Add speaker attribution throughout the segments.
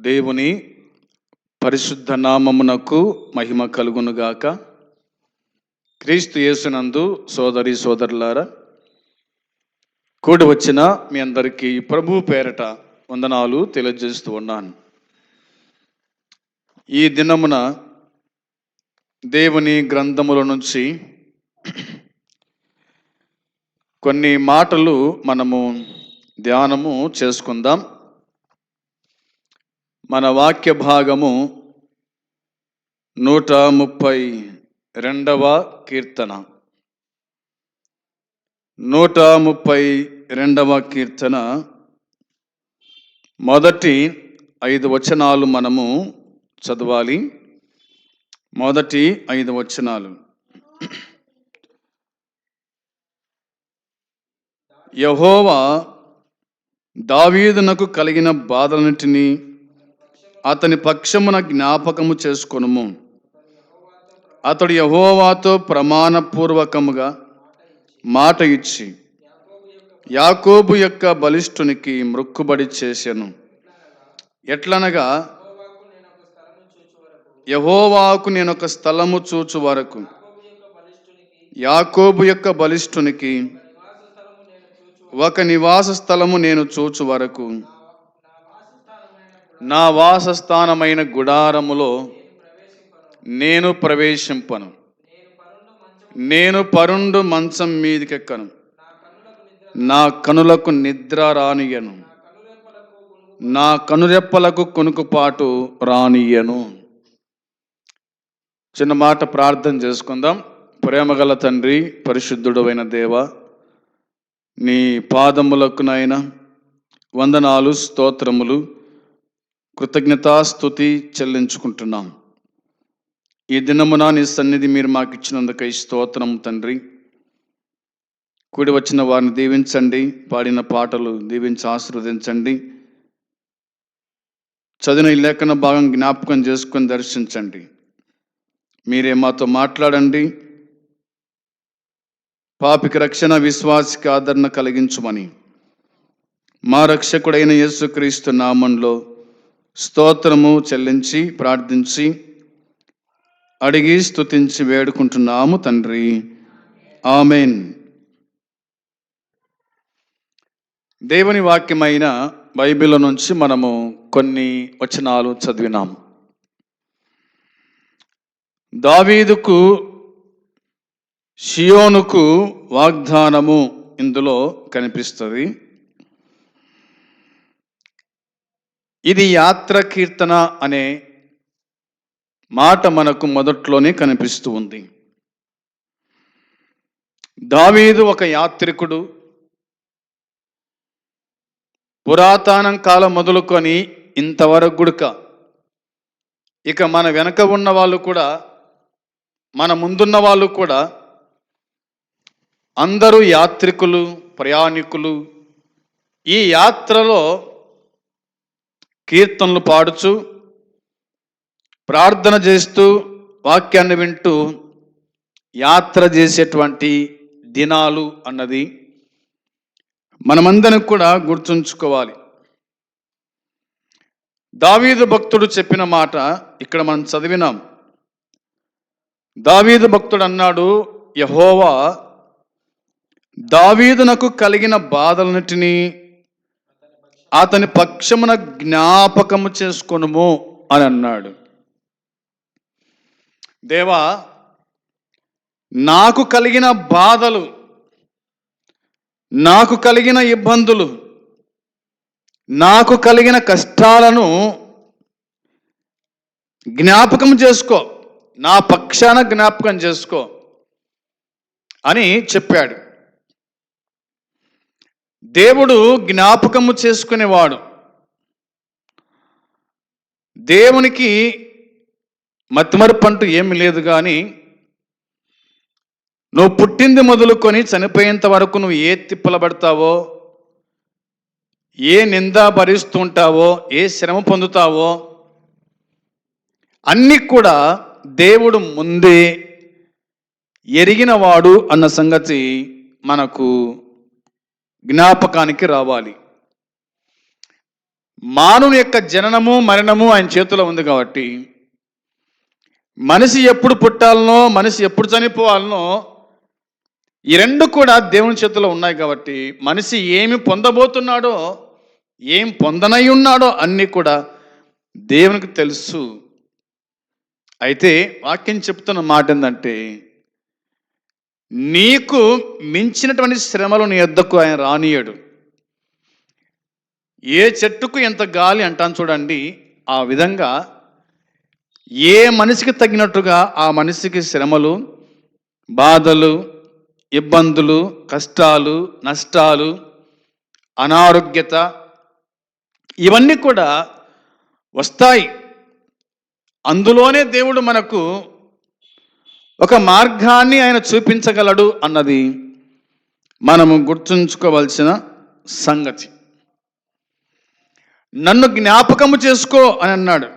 Speaker 1: దేవుని పరిశుద్ధ నామమునకు మహిమ కలుగునుగాక. క్రీస్తు యేసునందు సోదరి సోదరులారా కూడి వచ్చిన మీ అందరికీ ప్రభు పేరట వందనాలు తెలియజేస్తూ ఉన్నాను. ఈ దినమున దేవుని గ్రంథముల నుంచి కొన్ని మాటలు మనము ధ్యానము చేసుకుందాం. మన వాక్య భాగము నూట ముప్పై రెండవ కీర్తన. నూట ముప్పై రెండవ కీర్తన. మొదటి ఐదు వచనాలు మనము చదవాలి. మొదటి ఐదు వచనాలు. యహోవా దావీదునకు కలిగిన బాధలన్నిటినీ అతని పక్షమున జ్ఞాపకము చేసుకొనుము. అతడు యహోవాతో ప్రమాణపూర్వకముగా మాట ఇచ్చి యాకోబు యొక్క బలిష్ఠునికి మృక్కుబడి చేశాను ఎట్లనగా యహోవాకు నేను ఒక స్థలము చూచు వరకు యాకోబు యొక్క బలిష్ఠునికి ఒక నివాస స్థలము నేను చూచు వరకు నా వాసస్థానమైన గుడారములో నేను ప్రవేశింపను. నేను పరుండు మంచం మీదికెక్కను. నా కనులకు నిద్ర రానియను. నా కనురెప్పలకు కొనుకుపాటు రానియను. చిన్న మాట ప్రార్థన చేసుకుందాం. ప్రేమగల తండ్రి పరిశుద్ధుడైన దేవ నీ పాదములకు నాయన వందనాలు స్తోత్రములు. కృతజ్ఞతాస్థుతి చెల్లించుకుంటున్నాం. ఈ దినమున నీ సన్నిధి మీరు మాకు ఇచ్చినందుకై స్తోత్రం తండ్రి. కూడి వచ్చిన వారిని దీవించండి పాడిన పాటలు దీవించి ఆశీర్వదించండి. చదివిన ఈ లేఖన భాగం జ్ఞాపకం చేసుకొని దర్శించండి. మీరే మాతో మాట్లాడండి. పాపికి రక్షణ విశ్వాసికి ఆదరణ కలిగించుమని. మా రక్షకుడైన యేసుక్రీస్తు నామంలో స్తోత్రము చెల్లించి ప్రార్థించి అడిగి స్తుతించి వేడుకుంటున్నాము తండ్రి. ఆమెన్. దేవుని వాక్యమైన బైబిల్ నుంచి మనము కొన్ని వచనాలు చదివినాం. దావీదుకు షియోనుకు వాగ్దానము ఇందులో కనిపిస్తుంది. ఇది యాత్ర కీర్తన అనే మాట మనకు మొదట్లోనే కనిపిస్తూ ఉంది. దావీదు ఒక యాత్రికుడు. పురాతనం కాలం మొదలుకొని ఇంతవరకు గుడక. ఇక మన వెనక ఉన్న వాళ్ళు కూడా మన ముందున్న వాళ్ళు కూడా అందరూ యాత్రికులు ప్రయాణికులు. ఈ యాత్రలో కీర్తనలు పాడుచు ప్రార్థన చేస్తూ వాక్యాన్ని వింటూ యాత్ర చేసేటువంటి దినాలు అన్నది మనమందరం కూడా గుర్తుంచుకోవాలి. దావీదు భక్తుడు చెప్పిన మాట ఇక్కడ మనం చదివినాం. దావీదు భక్తుడు అన్నాడు యహోవా దావీదునకు కలిగిన బాధలన్నిటినీ అతని పక్షమున జ్ఞాపకము చేసుకొనుము అని అన్నాడు. దేవా నాకు కలిగిన బాధలు నాకు కలిగిన ఇబ్బందులు నాకు కలిగిన కష్టాలను జ్ఞాపకం చేసుకో నా పక్షాన జ్ఞాపకం చేసుకో అని చెప్పాడు. దేవుడు జ్ఞాపకము చేసుకునేవాడు. దేవునికి మతిమరుపంటూ ఏమి లేదు కానీ నువ్వు పుట్టింది మొదలుకొని చనిపోయేంత వరకు నువ్వు ఏ తిప్పలబడతావో ఏ నింద భరిస్తుంటావో ఏ శ్రమ పొందుతావో అన్నీ కూడా దేవుడు ముందే ఎరిగినవాడు అన్న సంగతి మనకు జ్ఞాపకానికి రావాలి. మానవుని యొక్క జననము మరణము ఆయన చేతిలో ఉంది కాబట్టి మనిషి ఎప్పుడు పుట్టాలనో మనిషి ఎప్పుడు చనిపోవాలనో ఈ రెండు కూడా దేవుని చేతిలో ఉన్నాయి కాబట్టి మనిషి ఏమి పొందబోతున్నాడో ఏం పొందనై ఉన్నాడో అన్నీ కూడా దేవునికి తెలుసు. అయితే వాక్యం చెప్తున్న మాట ఏంటంటే నీకు మించినటువంటి శ్రమలు నీ యొద్దకు ఆయన రానియడు ఏ చెట్టుకు ఎంత గాలి అంటాను చూడండి. ఆ విధంగా ఏ మనిషికి తగినట్టుగా ఆ మనిషికి శ్రమలు బాధలు ఇబ్బందులు కష్టాలు నష్టాలు అనారోగ్యత ఇవన్నీ కూడా వస్తాయి. అందులోనే దేవుడు మనకు ఒక మార్గాన్ని ఆయన చూపించగలడు అన్నది మనము గుర్తుంచుకోవలసిన సంగతి. నన్ను జ్ఞాపకము చేసుకో అని అన్నాడు.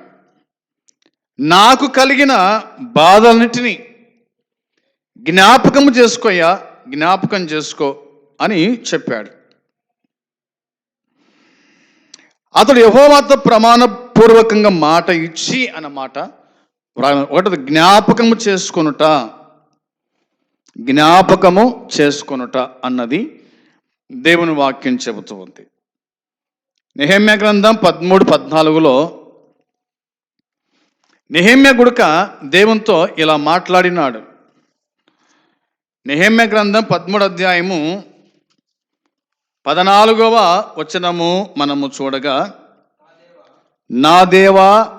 Speaker 1: నాకు కలిగిన బాధలన్నిటినీ జ్ఞాపకము చేసుకోయా జ్ఞాపకం చేసుకో అని చెప్పాడు. అతడు యహోవాతో ప్రమాణపూర్వకంగా మాట ఇచ్చి అన్నమాట ఒకటి జ్ఞాపకము చేసుకొనుట. జ్ఞాపకము చేసుకొనుట అన్నది దేవుని వాక్యం చెబుతూ ఉంది. నిహమ్య గ్రంథం పదమూడు పద్నాలుగులో నిహమ్య గుడక దేవునితో ఇలా మాట్లాడినాడు. నిహమ్య గ్రంథం పదమూడు అధ్యాయము పదనాలుగవ వచనము మనము చూడగా నా దేవా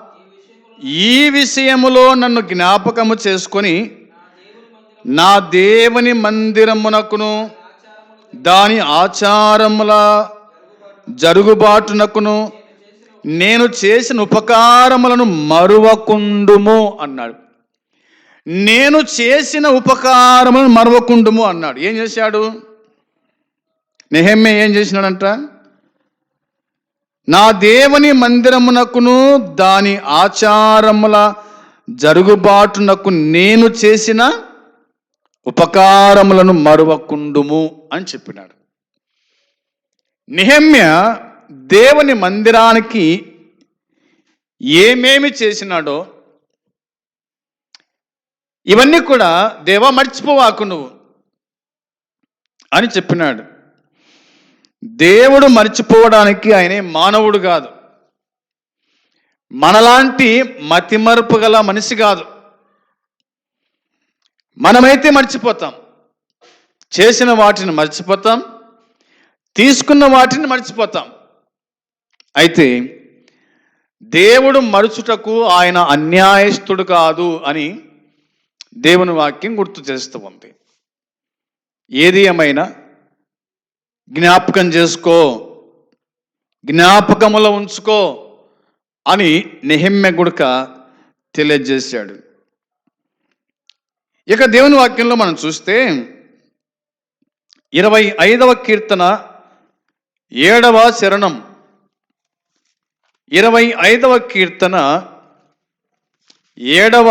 Speaker 1: ఈ విషయములో నన్ను జ్ఞాపకము చేసుకొని నా దేవుని మందిరమునకును దాని ఆచారముల జరుగుబాటునకును నేను చేసిన ఉపకారములను మరువకుండుము అన్నాడు. నేను చేసిన ఉపకారములను మరువకుండుము అన్నాడు. ఏం చేశాడు? నెహమ్మే ఏం చేసినాడంట? నా దేవుని మందిరమునకును దాని ఆచారముల జరుగుబాటునకు నేను చేసిన ఉపకారములను మరువకుండుము అని చెప్పినాడు. నిహమ్య దేవుని మందిరానికి ఏమేమి చేసినాడో ఇవన్నీ కూడా దేవా మర్చిపోవాకు నువ్వు అని చెప్పినాడు. దేవుడు మర్చిపోవడానికి ఆయనే మానవుడు కాదు. మనలాంటి మతిమరుపు గల మనిషి కాదు. మనమైతే మర్చిపోతాం. చేసిన వాటిని మర్చిపోతాం. తీసుకున్న వాటిని మర్చిపోతాం. అయితే దేవుడు మరుచుటకు ఆయన అన్యాయస్తుడు కాదు అని దేవుని వాక్యం గుర్తు చేస్తూ ఉంది. ఏది ఏమైనా జ్ఞాపకం చేసుకో. జ్ఞాపకములో ఉంచుకో అని నెహమ్య గుడక తెలియజేశాడు. ఇక దేవుని వాక్యంలో మనం చూస్తే ఇరవై ఐదవ కీర్తన ఏడవ శరణం. ఇరవై ఐదవ కీర్తన ఏడవ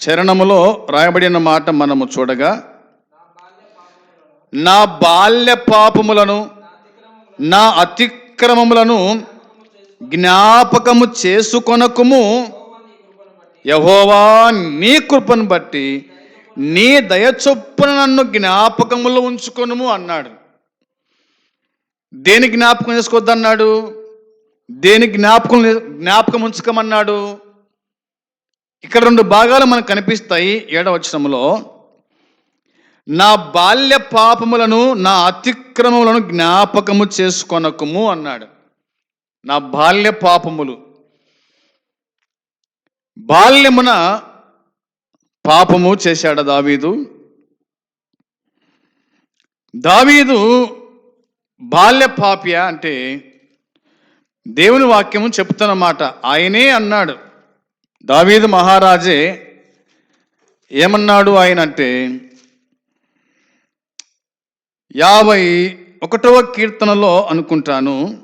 Speaker 1: చరణములో రాయబడిన మాట మనము చూడగా నా బాల్య పాపములను నా అతిక్రమములను జ్ఞాపకము చేసుకొనకుము. యహోవా నీ కృపను బట్టి నీ దయచొప్పున నన్ను జ్ఞాపకములో ఉంచుకొనుము అన్నాడు. దేని జ్ఞాపకం చేసుకోవద్దన్నాడు? దేని జ్ఞాపకం జ్ఞాపకం ఉంచుకోమన్నాడు? ఇక్కడ రెండు భాగాలు మనకు కనిపిస్తాయి ఏడవచనంలో నా బాల్య పాపములను నా అతిక్రమములను జ్ఞాపకము చేసుకొనకము అన్నాడు. నా బాల్య పాపములు. బాల్యమున పాపము చేశాడు దావీదు. దావీదు బాల్య పాప్య అంటే దేవుని వాక్యము చెప్తున్నమాట ఆయనే అన్నాడు. దావీదు మహారాజే ఏమన్నాడు ఆయన అంటే యాభై ఒకటవ కీర్తనలో అనుకుంటాను.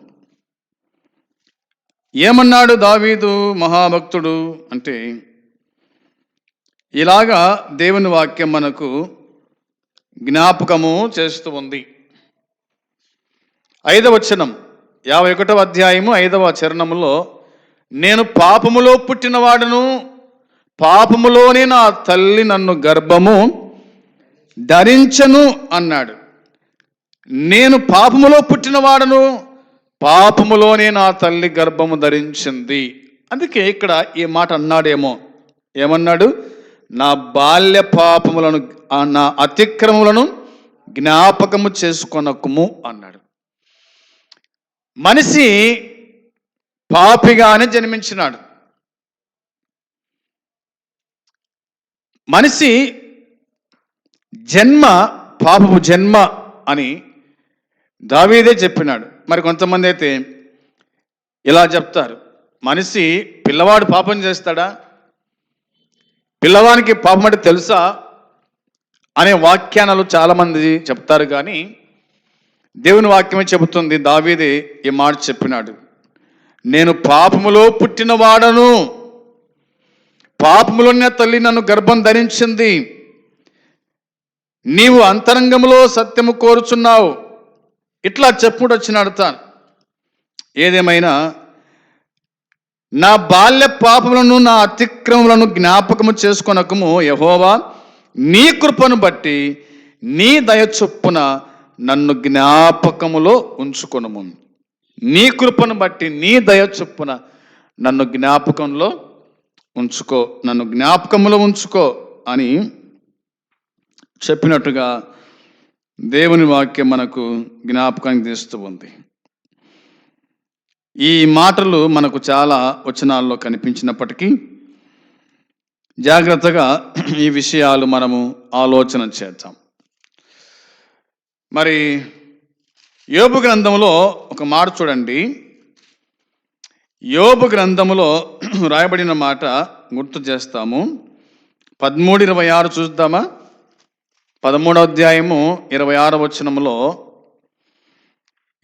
Speaker 1: ఏమన్నాడు దావీదు మహాభక్తుడు అంటే ఇలాగా దేవుని వాక్యం మనకు జ్ఞాపకము చేస్తూ ఉంది. ఐదవ వచనం యాభై ఒకటవ అధ్యాయము ఐదవ చరణములో నేను పాపములో పుట్టినవాడును పాపములోనే నా తల్లి నన్ను గర్భము ధరించను అన్నాడు. నేను పాపములో పుట్టినవాడను పాపములోనే నా తల్లి గర్భము ధరించింది. అందుకే ఇక్కడ ఈ మాట అన్నాడేమో. ఏమన్నాడు? నా బాల్య పాపములను నా అతిక్రమములను జ్ఞాపకము చేసుకొనకుము అన్నాడు. మనిషి పాపిగానే జన్మించినాడు. మనిషి జన్మ పాపపు జన్మ అని దావీదే చెప్పినాడు. మరి కొంతమంది అయితే ఇలా చెప్తారు. మనిషి పిల్లవాడు పాపం చేస్తాడా? పిల్లవానికి పాపం అంటే తెలుసా? అనే వాక్యానాలు చాలామంది చెప్తారు కానీ దేవుని వాక్యమే చెబుతుంది. దావీదే ఈ మాట చెప్పినాడు. నేను పాపములో పుట్టినవాడను పాపములోనే తల్లి నన్ను గర్భం ధరించింది. నీవు అంతరంగములో సత్యము కోరుచున్నావు. ఇట్లా చెప్పుడు వచ్చినాడు తాను ఏదేమైనా నా బాల్య పాపములను నా అతిక్రమములను జ్ఞాపకము చేసుకొనకము యహోవా నీ కృపను బట్టి నీ దయ చొప్పున నన్ను జ్ఞాపకములో ఉంచుకొనము. నీ కృపను బట్టి నీ దయ చొప్పున నన్ను జ్ఞాపకంలో ఉంచుకో నన్ను జ్ఞాపకములో ఉంచుకో అని చెప్పినట్టుగా దేవుని వాక్యం మనకు జ్ఞాపకానికి తీస్తూ ఉంది. ఈ మాటలు మనకు చాలా వచనాల్లో కనిపించినప్పటికీ జాగ్రత్తగా ఈ విషయాలు మనము ఆలోచన చేద్దాం. మరి యోబు గ్రంథంలో ఒక మాట చూడండి. యోబు గ్రంథంలో రాయబడిన మాట గుర్తు చేస్తాము. పదమూడు ఇరవై ఆరు చూద్దామా? పదమూడవ అధ్యాయము ఇరవై ఆరవ వచనములో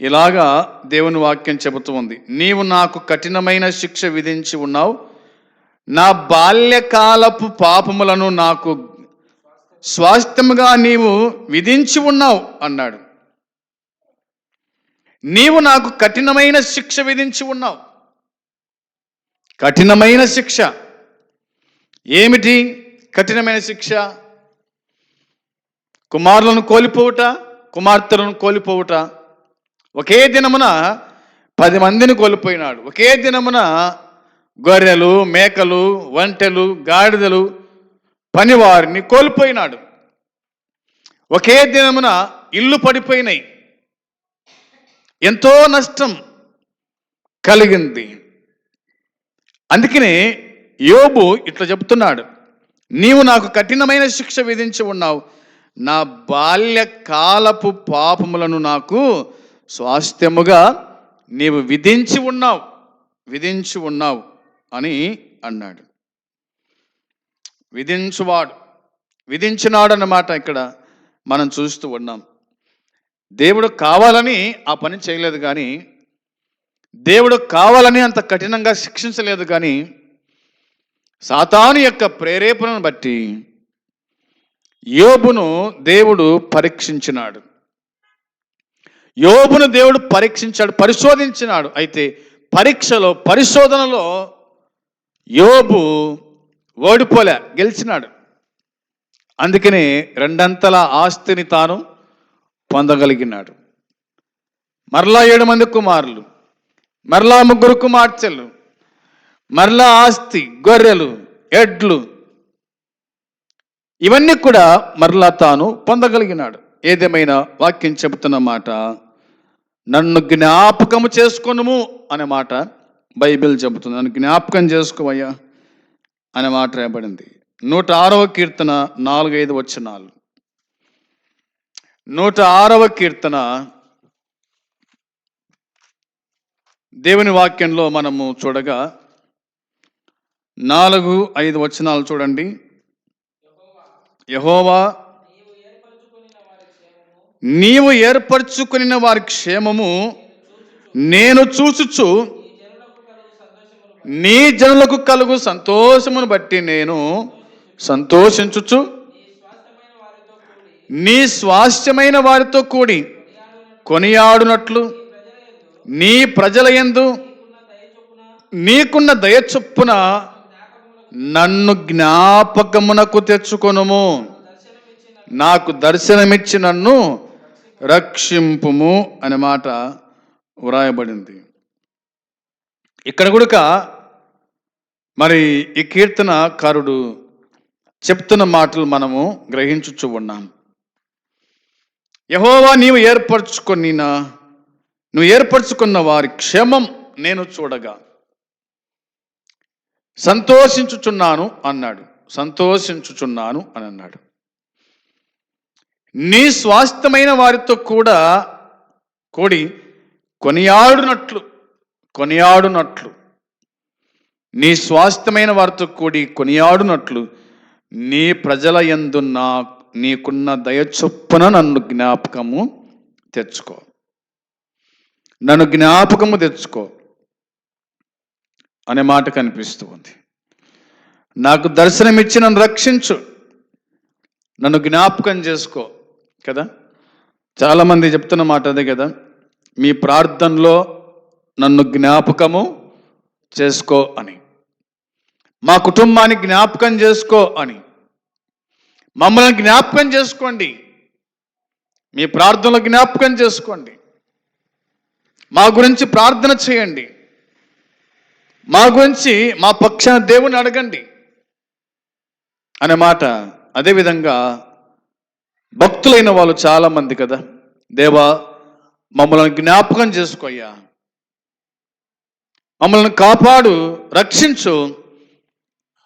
Speaker 1: ఇలాగా దేవుని వాక్యం చెబుతూ ఉంది. నీవు నాకు కఠినమైన శిక్ష విధించి ఉన్నావు. నా బాల్యకాలపు పాపములను నాకు స్వాస్థ్యముగా నీవు విధించి ఉన్నావు అన్నాడు. నీవు నాకు కఠినమైన శిక్ష విధించి ఉన్నావు. కఠినమైన శిక్ష. ఏమిటి? కఠినమైన శిక్ష? కుమారులను కోల్పోవుట కుమార్తెలను కోల్పోవుట. ఒకే దినమున పది మందిని కోల్పోయినాడు. ఒకే దినమున గొర్రెలు మేకలు వంటెలు గాడిదలు పనివారిని కోల్పోయినాడు. ఒకే దినమున ఇల్లు పడిపోయినాయి. ఎంతో నష్టం కలిగింది. అందుకనే యోబు ఇట్లా చెప్తున్నాడు నీవు నాకు కఠినమైన శిక్ష విధించి ఉన్నావు. నా బాల్యకాలపు పాపములను నాకు స్వాస్థ్యముగా నీవు విధించి ఉన్నావు విధించి ఉన్నావు అని అన్నాడు. విధించువాడు విధించినాడు అన్నమాట ఇక్కడ మనం చూస్తూ ఉన్నాం. దేవుడు కావాలని ఆ పని చేయలేదు కానీ దేవుడు కావాలని అంత కఠినంగా శిక్షించలేదు కానీ సాతాను యొక్క ప్రేరేపణను బట్టి యోబును దేవుడు పరీక్షించినాడు. యోబును దేవుడు పరీక్షించాడు పరిశోధించినాడు. అయితే పరీక్షలో పరిశోధనలో యోబు ఓడిపోలే గెలిచినాడు. అందుకనే రెండంతల ఆస్తిని తాను పొందగలిగినాడు. మరలా ఏడు మంది కుమారులు మరలా ముగ్గురు కుమార్తెలు మరలా ఆస్తి గొర్రెలు ఎడ్లు ఇవన్నీ కూడా మరలా తాను పొందగలిగినాడు. ఏదేమైనా వాక్యం చెబుతున్న మాట నన్ను జ్ఞాపకము చేసుకొనుము అనే మాట బైబిల్ చెబుతుంది. నన్ను జ్ఞాపకం చేసుకోవయ్యా అనే మాట రాయబడింది. నూట ఆరవ కీర్తన నాలుగైదు వచనాలు. నూట ఆరవ కీర్తన దేవుని వాక్యంలో మనము చూడగా నాలుగు ఐదు వచనాలు చూడండి. యహోవా నీవు ఏర్పరచుకుని వారి క్షేమము నేను చూచుచు. నీ జనులకు కలుగు సంతోషమును బట్టి నేను సంతోషించుచు. నీ స్వాస్థ్యమైన వారితో కూడి కొనియాడునట్లు నీ ప్రజల ఎందు నీకున్న దయ చొప్పున నన్ను జ్ఞాపకమునకు తెచ్చుకొనుము. నాకు దర్శనమిచ్చి నన్ను రక్షింపుము అనే మాట వ్రాయబడింది. ఇక్కడ కూడక మరి ఈ కీర్తనకారుడు చెప్తున్న మాటలు మనము గ్రహించుచు ఉన్నాం. యహోవా నీవు ఏర్పరచుకొనిన నువ్వు ఏర్పరచుకున్న వారి క్షేమం నేను చూడగా. సంతోషించుచున్నాను అన్నాడు. సంతోషించుచున్నాను అని అన్నాడు. నీ స్వాస్థ్యమైన వారితో కూడా కూడి కొనియాడునట్లు కొనియాడునట్లు నీ స్వాస్థ్యమైన వారితో కూడి కొనియాడునట్లు నీ ప్రజల యందున్న నీకున్న దయచొప్పున నన్ను జ్ఞాపకము తెచ్చుకో. నన్ను జ్ఞాపకము తెచ్చుకో. అనే మాట కనిపిస్తూ ఉంది. నాకు దర్శనమిచ్చి నన్ను రక్షించు. నన్ను జ్ఞాపకం చేసుకో. కదా? చాలామంది చెప్తున్న మాట అదే కదా? మీ ప్రార్థనలో నన్ను జ్ఞాపకము చేసుకో అని. మా కుటుంబాన్ని జ్ఞాపకం చేసుకో అని. మమ్మల్ని జ్ఞాపకం చేసుకోండి. మీ ప్రార్థనలో జ్ఞాపకం చేసుకోండి. మా గురించి ప్రార్థన చేయండి. మా గురించి మా పక్షాన దేవుని అడగండి. అనే మాట అదేవిధంగా భక్తులైన వాళ్ళు చాలా మంది కదా. దేవా మమ్మల్ని జ్ఞాపకం చేసుకోయ్యా మమ్మల్ని కాపాడు రక్షించు.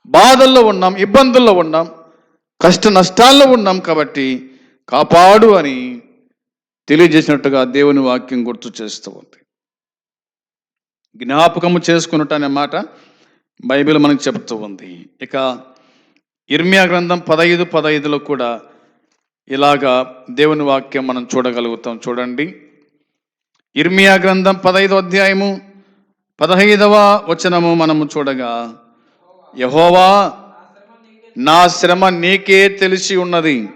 Speaker 1: బాధల్లో ఉన్నాం ఇబ్బందుల్లో ఉన్నాం కష్ట నష్టాల్లో ఉన్నాం కాబట్టి కాపాడు అని తెలియజేసినట్టుగా దేవుని వాక్యం గుర్తు చేస్తూ ఉంది. జ్ఞాపకము చేసుకున్నట్టు అనే మాట బైబిల్ మనకు చెబుతూ ఉంది. ఇక ఇర్మియా గ్రంథం పదహైదు పదహైదులో కూడా ఇలాగా దేవుని వాక్యం మనం చూడగలుగుతాం. చూడండి. ఇర్మియా గ్రంథం పదహైదు అధ్యాయము పదహైదవ వచనము మనము చూడగా యహోవా నా శ్రమ నీకే తెలిసి ఉన్నది.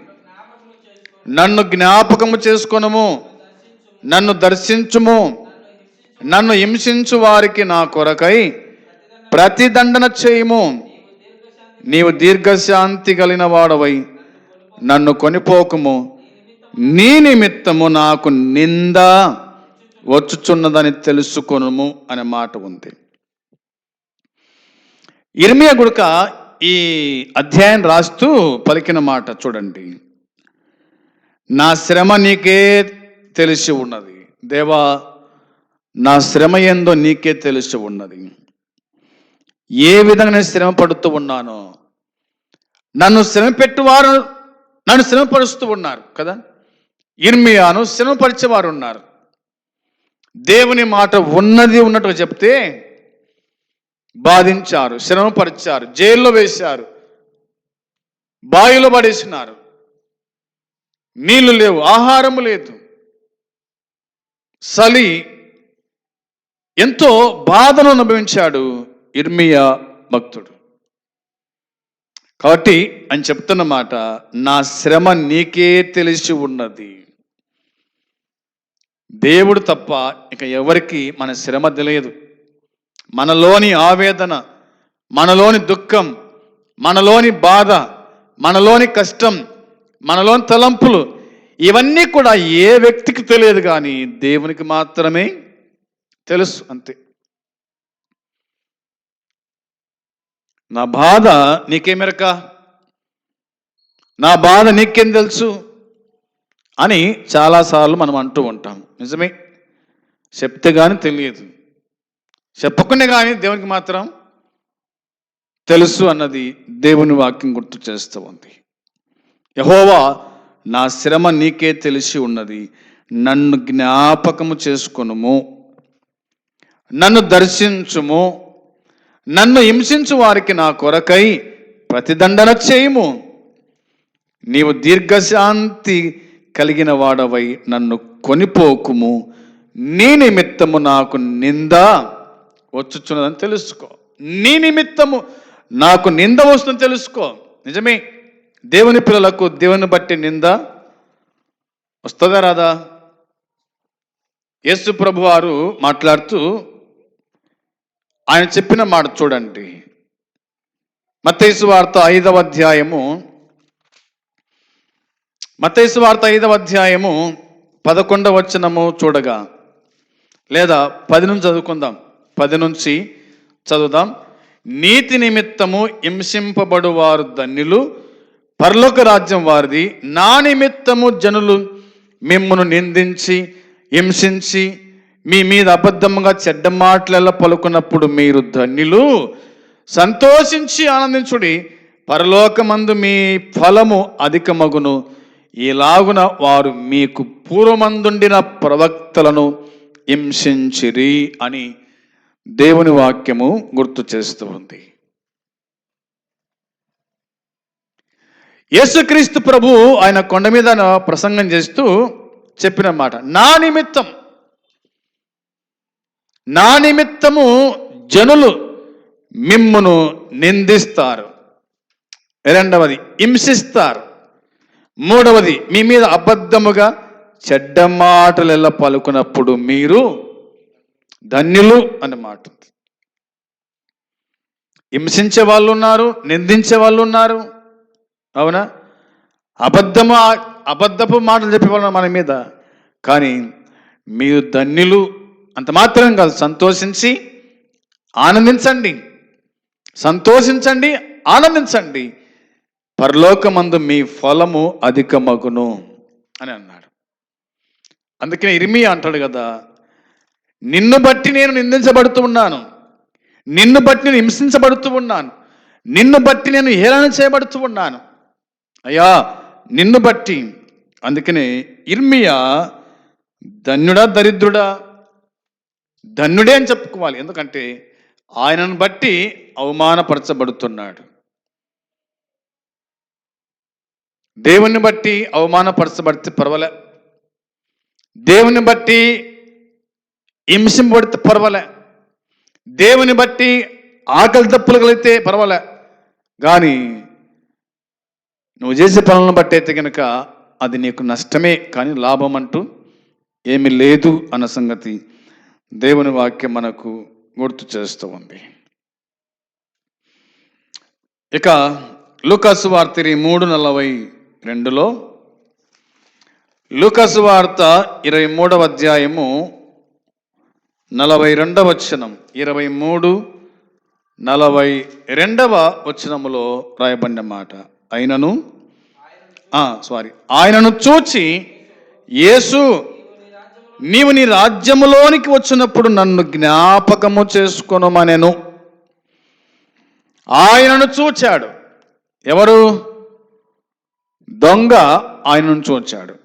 Speaker 1: నన్ను జ్ఞాపకము చేసుకొనుము నన్ను దర్శించుము. నన్ను హింసించు వారికి నా కొరకై ప్రతిదండన చేయుము. నీవు దీర్ఘశాంతి కలిగిన వాడవై నన్ను కొనిపోకము. నీ నిమిత్తము నాకు నింద వచ్చుచున్నదని తెలుసుకొనుము అనే మాట ఉంది. ఇర్మియా గుడక ఈ అధ్యాయం రాస్తూ పలికిన మాట చూడండి. నా శ్రమ నీకే తెలిసి ఉన్నది. దేవా నా శ్రమ ఏందో నీకే తెలిసి ఉన్నది. ఏ విధంగా నేను శ్రమ పడుతూ ఉన్నానో నన్ను శ్రమ పెట్టువారు నన్ను శ్రమపరుస్తూ ఉన్నారు కదా? ఇర్మియాను శ్రమపరిచేవారు ఉన్నారు. దేవుని మాట ఉన్నది ఉన్నట్టుగా చెప్తే బాధించారు శ్రమపరిచారు జైల్లో వేశారు బావిలో పడేసినారు. నీళ్ళు లేవు ఆహారము లేదు. సలి ఎంతో బాధను అనుభవించాడు ఇర్మియా భక్తుడు. కాబట్టి అని చెప్తున్న మాట నా శ్రమ నీకే తెలిసి ఉన్నది. దేవుడు తప్ప ఇక ఎవరికి మన శ్రమ తెలియదు. మనలోని ఆవేదన మనలోని దుఃఖం మనలోని బాధ మనలోని కష్టం మనలోని తలంపులు ఇవన్నీ కూడా ఏ వ్యక్తికి తెలియదు కానీ దేవునికి మాత్రమే తెలుసు అంతే. నా బాధ నీకేమెరక నా బాధ నీకేం తెలుసు? అని చాలాసార్లు మనం అంటూ ఉంటాం నిజమే? చెప్తే కానీ తెలియదు. చెప్పకుండా కానీ దేవునికి మాత్రం తెలుసు అన్నది దేవుని వాక్యం గుర్తు చేస్తూ ఉంది. యహోవా నా శ్రమ నీకే తెలిసి ఉన్నది. నన్ను జ్ఞాపకము చేసుకొనుము. నన్ను దర్శించుము నన్ను హింసించు వారికి నా కొరకై ప్రతిదండన చేయుము. నీవు దీర్ఘశాంతి కలిగిన వాడవై నన్ను కొనిపోకుము. నీ నిమిత్తము నాకు నింద వచ్చుచున్నదని తెలుసుకో. నీ నిమిత్తము నాకు నింద వస్తుందని తెలుసుకో. నిజమే దేవుని పిల్లలకు దేవుని బట్టి నింద వస్తుందా రాదా? యేసు ప్రభు వారు మాట్లాడుతూ ఆయన చెప్పిన మాట చూడండి. మత్తైసు వార్త ఐదవ అధ్యాయము. మత్తైసు వార్త ఐదవ అధ్యాయము పదకొండవ వచనము చూడగా లేదా పది నుంచి చదువుకుందాం. పది నుంచి చదువుదాం. నీతి నిమిత్తము హింసింపబడు వారు ధన్యులు పర్లోక రాజ్యం వారిది. నా నిమిత్తము జనులు మిమ్మను నిందించి హింసించి మీ మీద అబద్ధముగా చెడ్డ మాటలలో పలుకున్నప్పుడు మీరు ధన్యులు. సంతోషించి ఆనందించుడి. పరలోకమందు మీ ఫలము అధికమగును. ఇలాగున వారు మీకు పూర్వమందుండిన ప్రవక్తలను హింసించిరి అని దేవుని వాక్యము గుర్తు చేస్తూ ఉంది. యేసుక్రీస్తు ప్రభు ఆయన కొండ మీద ప్రసంగం చేస్తూ చెప్పిన మాట నా నిమిత్తం నా నిమిత్తము జనులు మిమ్మును నిందిస్తారు. రెండవది హింసిస్తారు. మూడవది మీ మీద అబద్ధముగా చెడ్డ మాటలు ఎలా పలుకున్నప్పుడు మీరు ధన్యులు అని మాట హింసించే వాళ్ళు ఉన్నారు నిందించే వాళ్ళు ఉన్నారు అవునా? అబద్ధము అబద్ధపు మాటలు చెప్పేవాళ్ళు మన మీద. కానీ మీరు ధన్యులు అంత మాత్రం కాదు సంతోషించి ఆనందించండి. సంతోషించండి ఆనందించండి. పరలోకమందు మీ ఫలము అధికమగును అని అన్నాడు. అందుకనే ఇరిమి అంటాడు కదా నిన్ను బట్టి నేను నిందించబడుతూ ఉన్నాను. నిన్ను బట్టి నేను హింసించబడుతూ ఉన్నాను. నిన్ను బట్టి నేను హేళన చేయబడుతూ ఉన్నాను. అయ్యా నిన్ను బట్టి. అందుకనే ఇర్మియా ధన్యుడా దరిద్రుడా ధన్యుడే అని చెప్పుకోవాలి. ఎందుకంటే ఆయనను బట్టి అవమానపరచబడుతున్నాడు. దేవుని బట్టి అవమానపరచబడితే పర్వాలే. దేవుని బట్టి హింసింపబడితే పర్వాలే. దేవుని బట్టి ఆకలి తప్పులు కలిగితే పర్వాలే. కానీ నువ్వు చేసే పనులను బట్టి అయితే కనుక అది నీకు నష్టమే కానీ లాభం అంటూ ఏమీ లేదు అన్న సంగతి. దేవుని వాక్యం మనకు గుర్తు చేస్తూ ఉంది. ఇక లూకాసు వార్త మూడు నలభై రెండులో లూకాసు వార్త ఇరవై మూడవ అధ్యాయము నలభై రెండవ వచనం ఇరవై మూడు నలభై రెండవ వచనములో రాయబడిన మాట. అయినను? సారీ ఆయనను చూచి యేసు నీవు నీ రాజ్యములోనికి వచ్చినప్పుడు నన్ను జ్ఞాపకము చేసుకొనమనెను. ఆయనను చూచాడు. ఎవరు? దొంగ ఆయనను చూచాడు.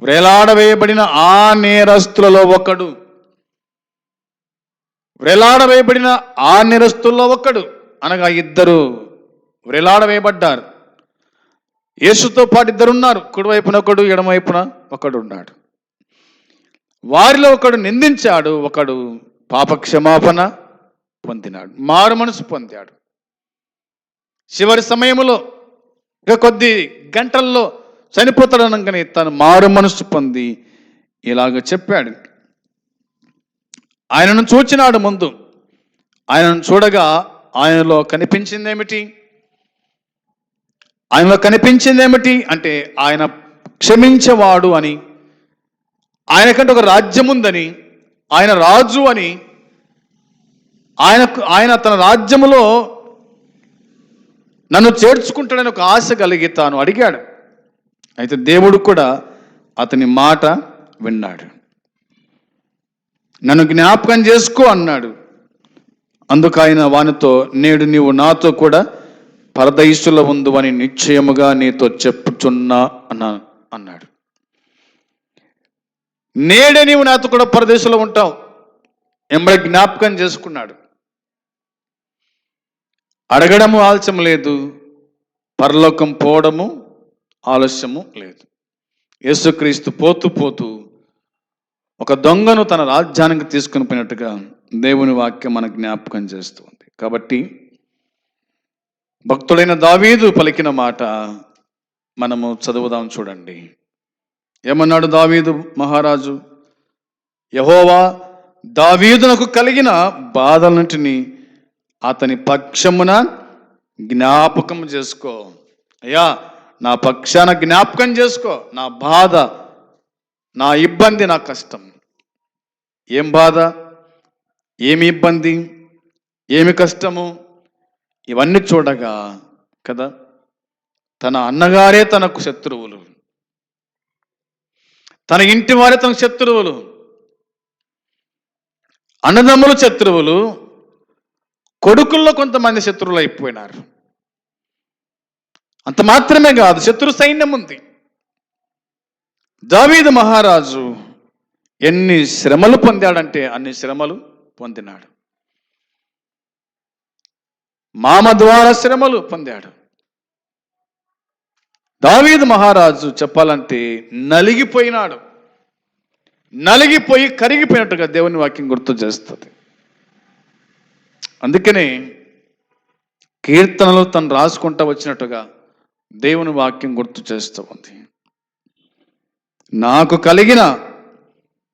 Speaker 1: వ్రేలాడవేయబడిన ఆ నేరస్తులలో ఒకడు. వ్రేలాడవేయబడిన ఆ నేరస్తుల్లో ఒకడు. అనగా ఇద్దరు వ్రేలాడవేయబడ్డారు. యేసుతో పాటు ఇద్దరు ఉన్నారు కుడివైపున ఒకడు ఎడమవైపున ఒకడు ఉన్నాడు వారిలో ఒకడు నిందించాడు ఒకడు పాపక్షమాపణ పొందినాడు మారు మనసు పొందాడు. చివరి సమయంలో ఇక కొద్ది గంటల్లో చనిపోతాడనగానే తను మారు మనసు పొంది ఇలాగ చెప్పాడు. ఆయనను చూచినాడు ముందు ఆయనను చూడగా ఆయనలో కనిపించిందేమిటి? ఆయనలో కనిపించిందేమిటి? అంటే ఆయన క్షమించేవాడు అని ఆయనకంటే ఒక రాజ్యం ఉందని ఆయన రాజు అని ఆయనకు ఆయన తన రాజ్యములో నన్ను చేర్చుకుంటాడని ఒక ఆశ కలిగి తాను అడిగాడు. అయితే దేవుడు కూడా అతని మాట విన్నాడు. నన్ను జ్ఞాపకం చేసుకో అన్నాడు. అందుకు ఆయన వానితో నేడు నీవు నాతో కూడా పరదైసులో ఉందు అని నిశ్చయముగా నీతో చెప్పుచున్నా అన్నా అన్నాడు. నేడే నీవు నాతో కూడా పరదేశంలో ఉంటావు. ఎంబడి జ్ఞాపకం చేసుకున్నాడు. అడగడము ఆలస్యం లేదు. పరలోకం పోవడము ఆలస్యము లేదు. యేసుక్రీస్తు పోతూ పోతూ ఒక దొంగను తన రాజ్యానికి తీసుకుని పోయినట్టుగా దేవుని వాక్యం మన జ్ఞాపకం చేస్తుంది కాబట్టి భక్తుడైన దావీదు పలికిన మాట మనము చదువుదాం చూడండి. ఏమన్నాడు దావీదు మహారాజు? యహోవా దావీదునకు కలిగిన బాధలన్నింటినీ అతని పక్షమున జ్ఞాపకం చేసుకో. అయ్యా నా పక్షాన జ్ఞాపకం చేసుకో. నా బాధ నా ఇబ్బంది నా కష్టం. ఏం బాధ? ఏమి ఇబ్బంది? ఏమి కష్టము? ఇవన్నీ చూడగా కదా తన అన్నగారే తనకు శత్రువులు. తన ఇంటి వారే తన శత్రువులు. అన్నదమ్ములు శత్రువులు కొడుకుల్లో కొంతమంది శత్రువులు అయిపోయినారు. అంత మాత్రమే కాదు శత్రు సైన్యం ఉంది. దావీదు మహారాజు ఎన్ని శ్రమలు పొందాడంటే అన్ని శ్రమలు పొందినాడు. మామ ద్వారా శ్రమలు పొందాడు. దావీదు మహారాజు చెప్పాలంటే నలిగిపోయినాడు. నలిగిపోయి కరిగిపోయినట్టుగా దేవుని వాక్యం గుర్తు చేస్తుంది. అందుకనే కీర్తనలు తను రాసుకుంటా వచ్చినట్టుగా దేవుని వాక్యం గుర్తు చేస్తూ ఉంది. నాకు కలిగిన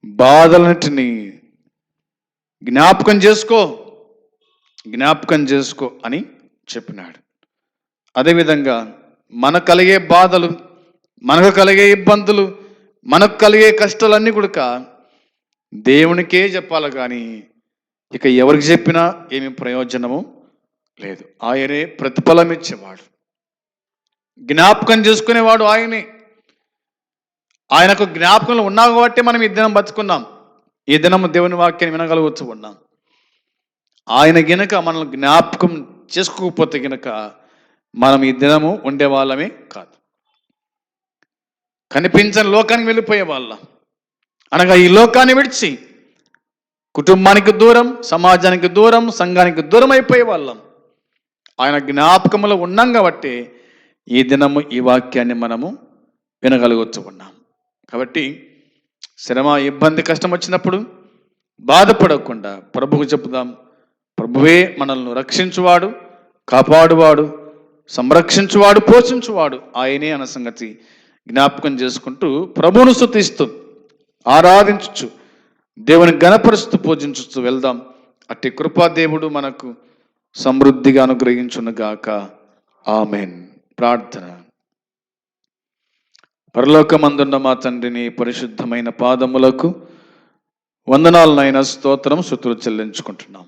Speaker 1: బాధలన్నిటినీ జ్ఞాపకం చేసుకో జ్ఞాపకం చేసుకో అని చెప్పినాడు. అదేవిధంగా మనకు కలిగే బాధలు మనకు కలిగే ఇబ్బందులు మనకు కలిగే కష్టాలన్నీ కూడా దేవునికే చెప్పాలి కానీ ఇక ఎవరికి చెప్పినా ఏమి ప్రయోజనము లేదు. ఆయనే ప్రతిఫలం ఇచ్చేవాడు. జ్ఞాపకం చేసుకునేవాడు ఆయనే. ఆయనకు జ్ఞాపకంలో ఉన్నా కాబట్టి మనం ఈ దినం బతుకున్నాం. ఈ దినం దేవుని వాక్యాన్ని వినగలవచ్చు ఉన్నాం. ఆయన గినక మనల్ని జ్ఞాపకం చేసుకోకపోతే గినక మనం ఈ దినము ఉండే వాళ్ళమే కాదు. కనిపించని లోకానికి వెళ్ళిపోయే వాళ్ళం అనగా ఈ లోకాన్ని విడిచి కుటుంబానికి దూరం సమాజానికి దూరం సంఘానికి దూరం అయిపోయే వాళ్ళం ఆయన జ్ఞాపకంలో ఉన్నాం కాబట్టి ఈ దినము ఈ వాక్యాన్ని మనము వినగలుగుతూ ఉన్నాం. కాబట్టి శ్రమ ఇబ్బంది కష్టం వచ్చినప్పుడు బాధపడకుండా ప్రభుకు చెప్దాం ప్రభువే మనల్ని రక్షించువాడు కాపాడువాడు సంరక్షించువాడు పోషించువాడు. ఆయనే అన్న సంగతి జ్ఞాపకం చేసుకుంటూ ప్రభువును స్థుతిస్తూ ఆరాధించు దేవుని గణపరుస్తూ పూజించుతూ వెళ్దాం. అట్టి కృపా దేవుడు మనకు సమృద్ధిగా అనుగ్రహించునుగాక. ఆమెన్. ప్రార్థన. పరలోకమందున్న మా తండ్రిని పరిశుద్ధమైన పాదములకు వందనాలనైనా స్తోత్రం శుతులు చెల్లించుకుంటున్నాం.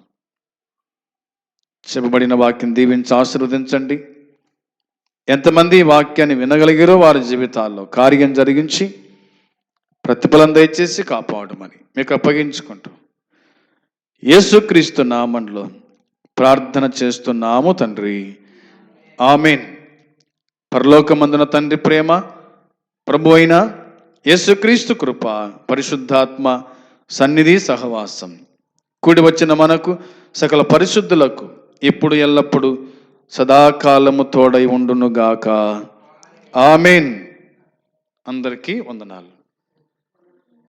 Speaker 1: చెప్పబడిన వాక్యం దీవించి ఆశీర్వదించండి. ఎంతమంది ఈ వాక్యాన్ని వినగలిగారో వారి జీవితాల్లో కార్యం జరిగించి ప్రతిఫలం దయచేసి కాపాడమని మీకు అప్పగించుకుంటూ. యేసుక్రీస్తు నామంలో ప్రార్థన చేస్తున్నాము తండ్రి. ఆమెన్. పరలోకమందున తండ్రి ప్రేమ ప్రభు అయిన యేసుక్రీస్తు కృప పరిశుద్ధాత్మ సన్నిధి సహవాసం. కూడి వచ్చిన మనకు సకల పరిశుద్ధులకు ఇప్పుడు ఎల్లప్పుడు సదాకాలము తోడై ఉండునుగాక. ఆమెన్. అందరికీ వందనాలు.